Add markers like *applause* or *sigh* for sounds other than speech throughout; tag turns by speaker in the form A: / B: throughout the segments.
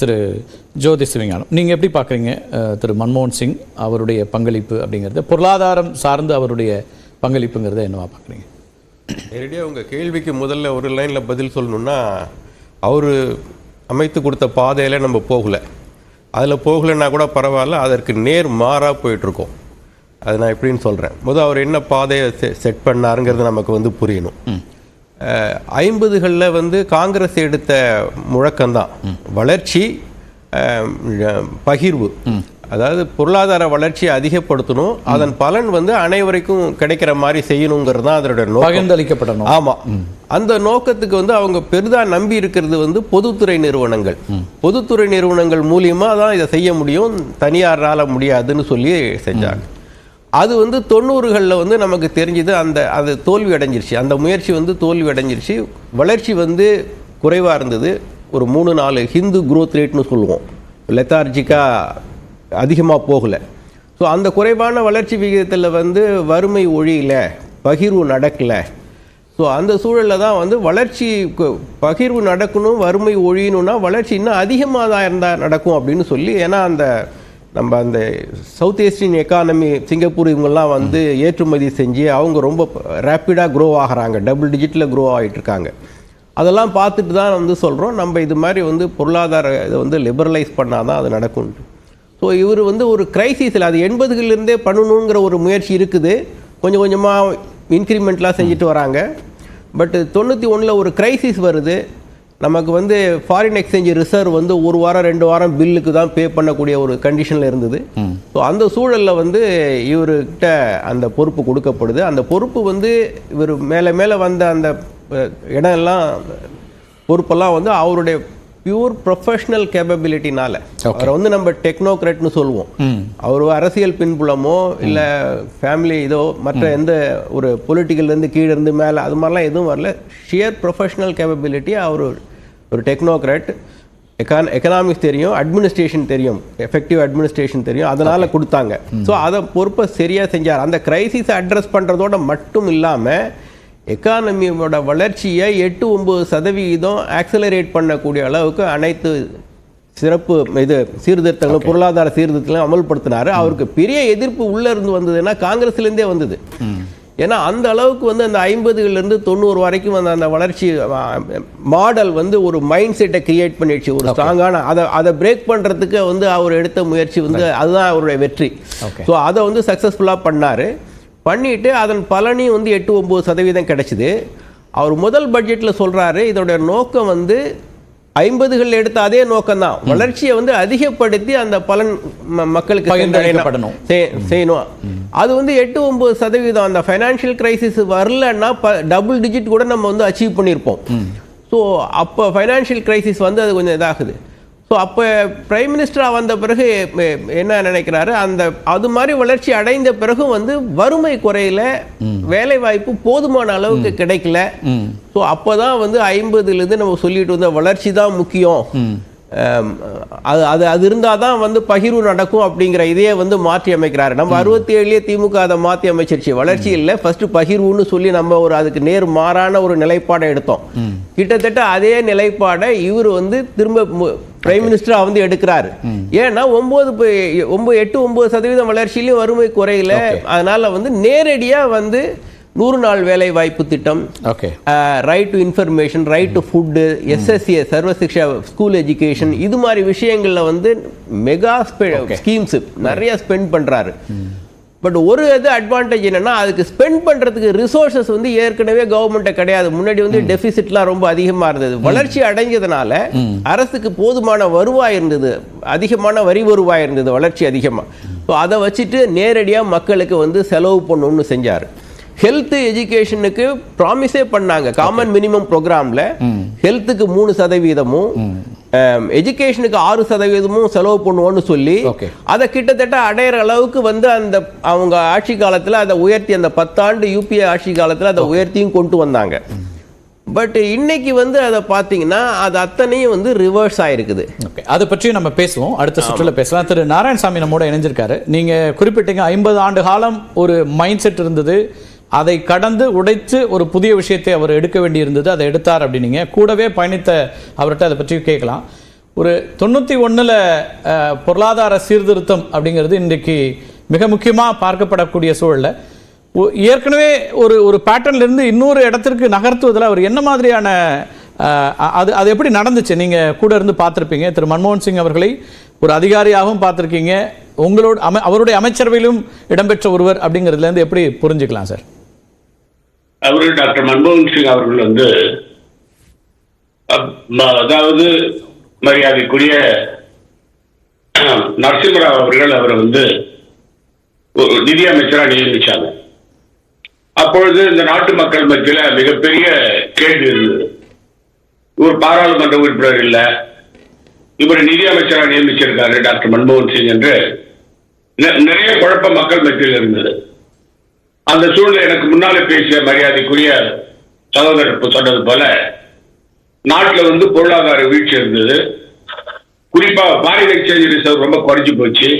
A: திரு ஜோதி சிவஞானம் நீங்கள் எப்படி பார்க்குறீங்க திரு மன்மோகன் சிங் அவருடைய பங்களிப்பு அப்படிங்கிறது பொருளாதாரம் சார்ந்து அவருடைய பங்களிப்புங்கிறத என்னவா பார்க்குறீங்க
B: நேரடியாக உங்கள் கேள்விக்கு முதல்ல ஒரு லைனில் பதில் சொல்லணும்னா அவர் அமைத்து கொடுத்த பாதையில் நம்ம போகல. அதில் போகலைன்னா கூட பரவாயில்ல அதற்கு நேர் மாறாக போயிட்டுருக்கோம். அது நான் எப்படின்னு சொல்கிறேன் முதல் அவர் என்ன பாதையை செட் பண்ணாருங்கிறது நமக்கு வந்து புரியணும். ஐம்பதுகளில் வந்து காங்கிரஸ் எடுத்த முழக்கம்தான். வளர்ச்சி பகிர்வு. அதாவது பொருளாதார வளர்ச்சியை அதிகப்படுத்தணும். அதன் பலன் வந்து அனைவருக்கும் கிடைக்கிற மாதிரி செய்யணுங்கிறது தான் அதனுடைய
A: பகிர்ந்தளிக்கப்படணும்
B: ஆமா. அந்த நோக்கத்துக்கு வந்து அவங்க பெரிதா நம்பி இருக்கிறது வந்து பொதுத்துறை நிறுவனங்கள். பொதுத்துறை நிறுவனங்கள் மூலியமா தான் இதை செய்ய முடியும். தனியாரால முடியாதுன்னு சொல்லி செஞ்சாங்க. அது வந்து தொண்ணூறுகளில் வந்து நமக்கு தெரிஞ்சது அந்த அது தோல்வி அடைஞ்சிருச்சு அந்த முயற்சி வந்து தோல்வி அடைஞ்சிருச்சு வளர்ச்சி வந்து குறைவாக இருந்தது. ஒரு மூணு நாலு ஹிந்து குரோத் ரேட்னு சொல்லுவோம். லெத்தார்ஜிக்காக அதிகமாக போகலை. ஸோ அந்த குறைவான வளர்ச்சி விகிதத்தில் வந்து வறுமை ஒழியல பகிர்வு நடக்கலை. ஸோ அந்த சூழலில் தான் வந்து வளர்ச்சி பகிர்வு நடக்கணும் வறுமை ஒழியணும்னா வளர்ச்சி இன்னும் அதிகமாக தான் இருந்தால் நடக்கும் அப்படின்னு சொல்லி ஏன்னா அந்த நம்ம அந்த சவுத் ஏஸ்டியன் எக்கானமி சிங்கப்பூர் இவங்கெல்லாம் வந்து ஏற்றுமதி செஞ்சு அவங்க ரொம்ப ரேப்பிடாக க்ரோ ஆகுறாங்க. டபுள் டிஜிட்டில் க்ரோ ஆகிட்டு இருக்காங்க. அதெல்லாம் பார்த்துட்டு தான் வந்து சொல்கிறோம் நம்ம இது மாதிரி வந்து பொருளாதார இதை வந்து லிபரலைஸ் பண்ணால் தான் அது நடக்கும். ஸோ இவர் வந்து ஒரு கிரைசிஸில் அது எண்பதுகளிலிருந்தே பண்ணணுங்கிற ஒரு முயற்சி இருக்குது. கொஞ்சம் கொஞ்சமாக இன்க்ரிமெண்ட்லாம் செஞ்சுட்டு வராங்க. பட் தொண்ணூற்றி ஒன்றில் ஒரு கிரைசிஸ் வருது. நமக்கு வந்து ஃபாரின் எக்ஸ்சேஞ்ச் ரிசர்வ் வந்து ஒரு வாரம் ரெண்டு வாரம் பில்லுக்கு தான் பே பண்ணக்கூடிய ஒரு கண்டிஷனில் இருந்தது. ஸோ அந்த சூழலில் வந்து இவர்கிட்ட அந்த பொறுப்பு கொடுக்கப்படுது. அந்த பொறுப்பு வந்து இவர் மேலே மேலே வந்த அந்த இடம் எல்லாம் பொறுப்பெல்லாம் வந்து அவருடைய பியூர் ப்ரொஃபஷனல் கேப்பபிலிட்டினால அவரை வந்து நம்ம டெக்னோக்ராட்னு சொல்லுவோம். அவர் அரசியல் பின்புலமோ இல்லை ஃபேமிலி இதோ மற்ற எந்த ஒரு பொலிட்டிக்கல்லேருந்து கீழே இருந்து மேலே அது மாதிரிலாம் எதுவும் வரல. ஷியர் ப்ரொஃபஷனல் கேப்பபிலிட்டி அவர் ஒரு டெக்னோக்ராட் எக்கான் எக்கனாமிக்ஸ் தெரியும் அட்மினிஸ்ட்ரேஷன் தெரியும் எஃபெக்டிவ் அட்மினிஸ்ட்ரேஷன் தெரியும் அதனால கொடுத்தாங்க. ஸோ அதை பொறுப்பை சரியாக செஞ்சார். அந்த கிரைசிஸை அட்ரஸ் பண்ணுறதோட மட்டும் இல்லாமல் எக்கானமியோட வளர்ச்சியை எட்டு ஒம்பது சதவிகிதம் ஆக்சலரேட் பண்ணக்கூடிய அளவுக்கு அனைத்து சிறப்பு இது சீர்திருத்தங்களும் பொருளாதார சீர்திருத்தங்களும் அமல்படுத்தினாரு. அவருக்கு பெரிய எதிர்ப்பு உள்ள இருந்து வந்ததுன்னா காங்கிரஸ்லேருந்தே வந்தது. ஏன்னா அந்த அளவுக்கு வந்து அந்த ஐம்பதுகள்ல இருந்து தொண்ணூறு வரைக்கும் அந்த அந்த வளர்ச்சி மாடல் வந்து ஒரு மைண்ட் செட்டை கிரியேட் பண்ணிடுச்சு. ஒரு ஸ்ட்ராங்கான அதை அதை பிரேக் பண்றதுக்கு வந்து அவர் எடுத்த முயற்சி வந்து அதுதான் அவருடைய வெற்றி. ஸோ அதை வந்து சக்ஸஸ்ஃபுல்லாக பண்ணாரு. பண்ணிட்டு அதன் பலனி வந்து எட்டு ஒம்பது சதவீதம் கிடைச்சிது. அவர் முதல் பட்ஜெட்டில் சொல்றாரு இதோட நோக்கம் வந்து ஐம்பதுகள் எடுத்த அதே நோக்கம் தான் வளர்ச்சியை வந்து அதிகப்படுத்தி அந்த பலன் மக்களுக்கு
A: பகிர்ந்தளிக்கப்படணும்.
B: செய்யணும். அது வந்து எட்டு ஒன்பது சதவீதம். அந்த ஃபைனான்ஷியல் கிரைசிஸ் வரலன்னா டபுள் டிஜிட் கூட நம்ம வந்து அச்சீவ் பண்ணியிருப்போம். ஸோ அப்போ ஃபைனான்ஷியல் கிரைசிஸ் வந்து அது கொஞ்சம் இதாகுது. ஸோ அப்போ பிரைம் மினிஸ்டராக வந்த பிறகு என்ன நினைக்கிறாரு? அந்த அது மாதிரி வளர்ச்சி அடைந்த பிறகும் வந்து வறுமை குறையில வேலை வாய்ப்பு போதுமான அளவுக்கு கிடைக்கல. ஸோ அப்போ தான் வந்து ஐம்பதுலேருந்து நம்ம சொல்லிட்டு வந்த வளர்ச்சி தான் முக்கியம். அது அது அது இருந்தால் தான் வந்து பகிர்வு நடக்கும் அப்படிங்கிற இதையே வந்து மாற்றி அமைக்கிறாரு. நம்ம அறுபத்தி ஏழுலேயே திமுக அதை மாற்றி அமைச்சிருச்சு. வளர்ச்சி இல்லை. ஃபர்ஸ்ட் பகிர்வுன்னு சொல்லி நம்ம ஒரு அதுக்கு நேர் மாறான ஒரு நிலைப்பாடை எடுத்தோம். கிட்டத்தட்ட அதே நிலைப்பாடை இவர் வந்து திரும்ப பிரைம் மினிஸ்டரா வந்து எடுக்கிறாரு. ஏன்னா ஒன்பது ப- ஒன்பது எட்டு ஒன்பது சதவீதம் வளர்ச்சியிலும் வறுமை குறையல. அதனால வந்து நேரடியா வந்து நூறு நாள் வேலை வாய்ப்பு திட்டம்
A: okay
B: right to information right to food SSA Sarva Shiksha school education இது மாதிரி விஷயங்கள்ல வந்து மெகா ஸ்கீம்ஸ் நிறைய ஸ்பெண்ட் பண்றாரு. பட் ஒரு இது அட்வான்டேஜ் என்னன்னா அதுக்கு ஸ்பெண்ட் பண்றதுக்கு ரிசோர்சஸ் வந்து ஏற்கனவே கவர்மெண்ட்டை கிடையாது. முன்னாடி வந்து டெபிசிட்லாம் ரொம்ப அதிகமா இருந்தது. வளர்ச்சி அடைஞ்சதுனால அரசுக்கு போதுமான வருவாய் இருந்தது. அதிகமான வரி வருவாய் இருந்தது வளர்ச்சி அதிகமா. ஸோ அதை வச்சுட்டு நேரடியா மக்களுக்கு வந்து செலவு பண்ணணும்னு செஞ்சாரு. ஹெல்த் எஜுகேஷனுக்கு ப்ராமிஸே பண்ணாங்க. காமன் மினிமம் ப்ரோக்ராம்ல ஹெல்த்துக்கு மூணு சதவீதமும் எஜுகேஷனுக்கு ஆறு சதவீதமும் செலவு பண்ணுவோம்னு சொல்லி. அதை கிட்டத்தட்ட அடையிற அளவுக்கு வந்து அந்த அவங்க ஆட்சி காலத்துல அதை உயர்த்தி அந்த பத்தாண்டு யூபிஏ ஆட்சி காலத்துல அதை உயர்த்தியும் கொண்டு வந்தாங்க. பட் இன்னைக்கு வந்து அதை பார்த்தீங்கன்னா அது அத்தனையும் வந்து ரிவர்ஸ் ஆயிருக்குது.
A: ஓகே அதை பற்றியும் நம்ம பேசுவோம். அடுத்த சுற்றுல பேசலாம். திரு நாராயணசாமி நம்மோட இணைஞ்சிருக்காரு. நீங்க குறிப்பிட்டீங்க ஐம்பது ஆண்டு காலம் ஒரு மைண்ட் செட் இருந்தது. அதை கடந்து உடைத்து ஒரு புதிய விஷயத்தை அவர் எடுக்க வேண்டியிருந்தது அதை எடுத்தார் அப்படின்னீங்க. கூடவே பயணித்த அவர்கிட்ட அதை பற்றி கேட்கலாம். ஒரு தொண்ணூற்றி ஒன்றில் பொருளாதார சீர்திருத்தம் அப்படிங்கிறது இன்றைக்கு மிக முக்கியமாக பார்க்கப்படக்கூடிய சூழலில். ஏற்கனவே ஒரு ஒரு பேட்டர்ன்லேருந்து இன்னொரு இடத்திற்கு நகர்த்துவதில் அவர் என்ன மாதிரியான அது அது எப்படி நடந்துச்சு? நீங்கள் கூட இருந்து பார்த்துருப்பீங்க. திரு மன்மோகன் சிங் அவர்களை ஒரு அதிகாரியாகவும் பார்த்துருக்கீங்க. உங்களோட அமை அவருடைய அமைச்சரவையிலும் இடம்பெற்ற ஒருவர் அப்படிங்கிறதுலேருந்து எப்படி புரிஞ்சுக்கலாம் சார்?
C: அவரு டாக்டர் மன்மோகன் சிங் அவர்கள் வந்து அப்- அதாவது மரியாதைக்குரிய *clears throat* நரசிம்மராவ் அவர்கள் அவரை வந்து ஒரு நிதி நியமிச்சாங்க. அப்பொழுது இந்த நாட்டு மக்கள் மத்தியில் மிகப்பெரிய கேள்வி இருந்தது. இவர் பாராளுமன்ற உறுப்பினர் இல்லை. இவர் நிதியமைச்சராக நியமிச்சிருக்காரு டாக்டர் மன்மோகன் சிங் என்று. நிறைய குழப்பம் மக்கள் மத்தியில் இருந்தது. அந்த சூழ்நிலை எனக்கு முன்னாலே பேசிய மரியாதைக்குரிய சகோதரர் சொன்னது போல நாட்டில் வந்து பொருளாதார வீழ்ச்சி இருந்தது. குறிப்பா ஃபாரின் எக்ஸ்சேஞ்ச் ரிசர்வ் ரொம்ப குறைஞ்சு போச்சு.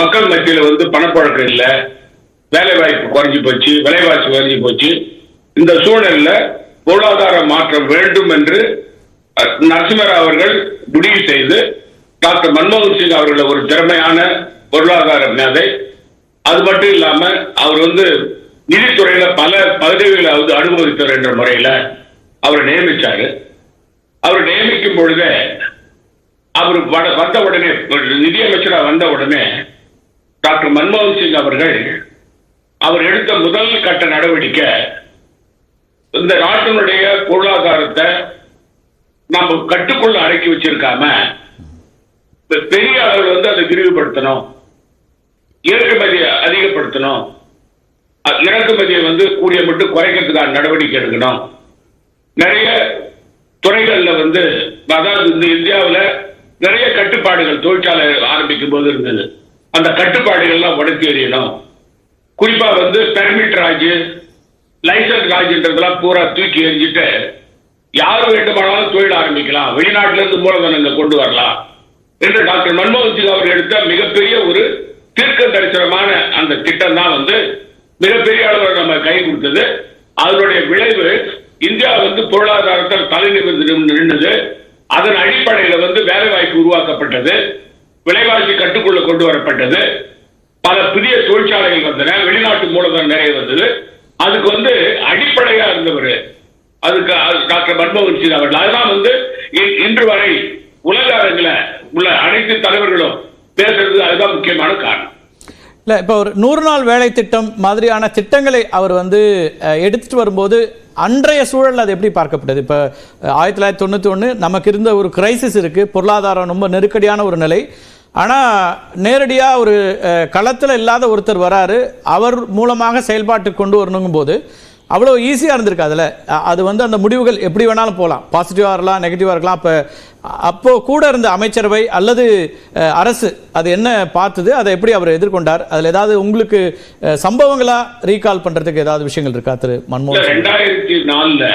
C: மக்கள் மத்தியில் வந்து பணப்பழக்கம் இல்லை. வேலை வாய்ப்பு குறைஞ்சு போச்சு விலைவாசி குறைஞ்சு போச்சு. இந்த சூழலில் பொருளாதார மாற்றம் வேண்டும் என்று நரசிம்மர் அவர்கள் முடிவு செய்து டாக்டர் மன்மோகன் சிங் அவர்களை ஒரு திறமையான பொருளாதார மேதை அது மட்டும் இல்லாம அவர் வந்து நிதித்துறையில பல பதவிகளை வந்து அனுமதித்தவர் என்ற முறையில அவரை நியமிச்சாரு. அவர் நியமிக்கும் பொழுதே அவர் வட- வந்த உடனே நிதியமைச்சராக வந்த உடனே டாக்டர் மன்மோகன் சிங் அவர்கள் அவர் எடுத்த முதல் கட்ட நடவடிக்கை இந்த நாட்டினுடைய பொருளாதாரத்தை நம்ம கட்டுக்குள்ள அடக்கி வச்சிருக்காம பெரிய அளவில் வந்து அதை விரிவுபடுத்தணும். ஏற்றுமதியை அதிகப்படுத்தணும். இறக்குமதியை வந்து கூடிய மட்டும் குறைக்கிறதுக்கான நடவடிக்கை எடுக்கணும். நிறைய துறைகளில் வந்து அதாவது இந்த இந்தியாவில் நிறைய கட்டுப்பாடுகள் தொழிற்சாலை ஆரம்பிக்கும் போது இருந்தது. அந்த கட்டுப்பாடுகள்லாம் உடச்சி எறியணும். குறிப்பா வந்து பெர்மிட் ராஜ் லைசன்ஸ் ராஜ்ன்றதெல்லாம் பூரா தூக்கி எறிஞ்சிட்டு யார் வேண்டுமானாலும் தொழில் ஆரம்பிக்கலாம். வெளிநாட்டிலிருந்து இருந்து கொண்டு வரலாம். என்று டாக்டர் மன்மோகன் சிங் அவர் எடுத்த மிகப்பெரிய ஒரு தீர்க்க தரிசனமான அந்த திட்டம் தான் வந்து மிகப்பெரிய அளவில் நம்ம கை கொடுத்தது. அதனுடைய விளைவு இந்தியா வந்து பொருளாதாரத்தில் தலை நிமிர்ந்து நின்றது. அதன் அடிப்படையில் வந்து வேலை வாய்ப்பு உருவாக்கப்பட்டது. விலைவாசி கட்டுக்குள்ள கொண்டு வரப்பட்டது. பல புதிய தொழிற்சாலைகள் வந்தன. வெளிநாட்டு மூலதனம் நிறைய வந்தது. அதுக்கு வந்து அடிப்படையா இருந்தவர். அதுக்கு அது டாக்டர் மன்மோகன் சிங் அவர்கள். அதுதான் வந்து இன்று வரை உலக அரங்கில் உள்ள அனைத்து தலைவர்களும் பேசுறது அதுதான் முக்கியமான காரணம்.
A: இல்லை இப்போ ஒரு நூறு நாள் வேலை திட்டம் மாதிரியான திட்டங்களை அவர் வந்து எடுத்துகிட்டு எடுத்துட்டு வரும்போது அன்றைய சூழல் அது எப்படி பார்க்கப்பட்டது? இப்போ ஆயிரத்தி தொள்ளாயிரத்தி தொண்ணூற்றி ஒன்று நமக்கு இருந்த ஒரு கிரைசிஸ் இருக்குது பொருளாதாரம் ரொம்ப நெருக்கடியான ஒரு நிலை. ஆனால் நேரடியாக ஒரு களத்தில் இல்லாத ஒருத்தர் வராரு. அவர் மூலமாக செயல்பாட்டுக்கு கொண்டு வரணுங்கும் போது அவ்வளோ ஈஸியாக இருந்திருக்கு அதில். அது வந்து அந்த முடிவுகள் எப்படி வேணாலும் போகலாம் பாசிட்டிவாக இருக்கலாம் நெகட்டிவாக இருக்கலாம். அப்போ அப்போ கூட இருந்த அமைச்சரவை அல்லது அரசு அது என்ன பார்த்தது அதை எப்படி அவர் எதிர்கொண்டார் அதில் ஏதாவது உங்களுக்கு அஹ், சம்பவங்களா ரீகால் பண்ணுறதுக்கு ஏதாவது விஷயங்கள் இருக்கா திரு மன்மோகன் சிங்?
C: ரெண்டாயிரத்தி நாலுல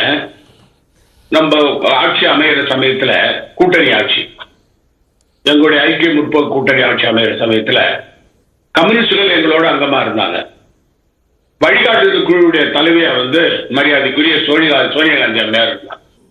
C: நம்ம ஆட்சி அமையிற சமயத்துல கூட்டணி ஆட்சி எங்களுடைய ஐக்கிய முற்போக்கு கூட்டணி ஆட்சி அமையிற சமயத்துல கம்யூனிஸ்டுகள் எங்களோட அங்கமா இருந்தாங்க. வழிகாட்டுதல் குழுவுடைய தலைவியா வந்து மரியாதைக்குரிய சோனியா சோனியா காந்தி அம்மையார் இருந்தார்